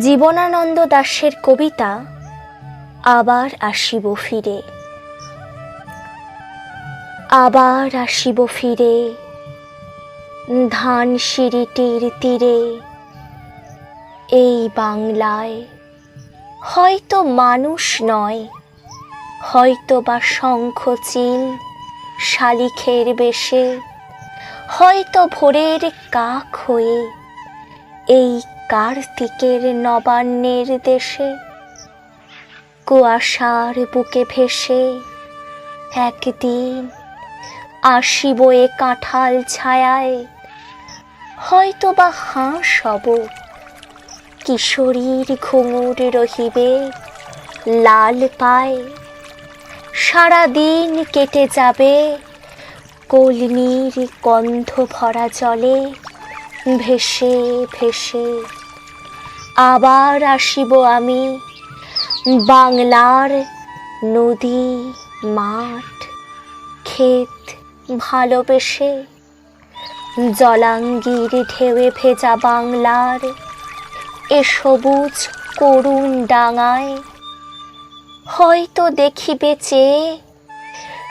জীবনানন্দ দাশের কবিতা আবার আসিব ফিরে। আবার আসিব ফিরে ধান সিঁড়িটির তীরে। এই বাংলায় হয়তো মানুষ নয়, হয়তো বা শঙ্খচিল শালিখের বেশে, হয়তো ভোরের কাক হয়ে এই কার্তিকের নবান্নের দেশে? কুয়াশার বুকে ভেসে একদিন আসিব এ কাঁঠাল ছায়ায়। হয়তো বা হাঁস হব। কিশোরীর ঘুঙুর রহিবে লাল পায়। সারাদিন কেটে যাবে কলমির গন্ধ ভরা জলে। ভেসে ভেসে আবার আসিব আমি বাংলার নদী, মাঠ, ক্ষেত, ভালোবেসে জলাঙ্গির ঢেউয়ে ভেজা বাংলার এ সবুজ করুণ ডাঙায় হয়তো দেখিবে চেয়ে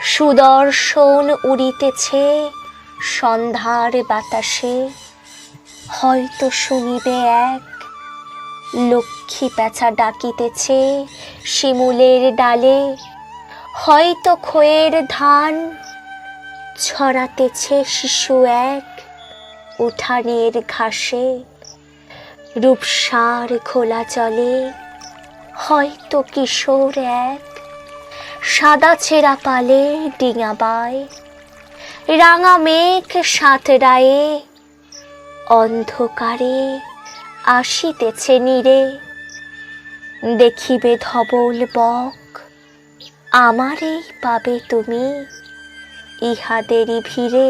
সুদর্শন উড়িতেছে সন্ধ্যার বাতাসে। হয়তো শুনিবে এক লক্ষ্মী প্যাঁচা ডাকিতেছে শিমুলের ডালে। হয়তো খয়ের ধান ছড়াতেছে শিশু এক উঠানের ঘাসে। রূপসার খোলা চলে হয়তো কিশোর এক সাদা ছেঁড়া পালে ডিঙাবায় রাঙা মেঘ সাঁতরায়ে অন্ধকারে আসিতেছে নিরে দেখিবে ধবল বক আমারেই পাবে তুমি। ইহাদেরই ভিড়ে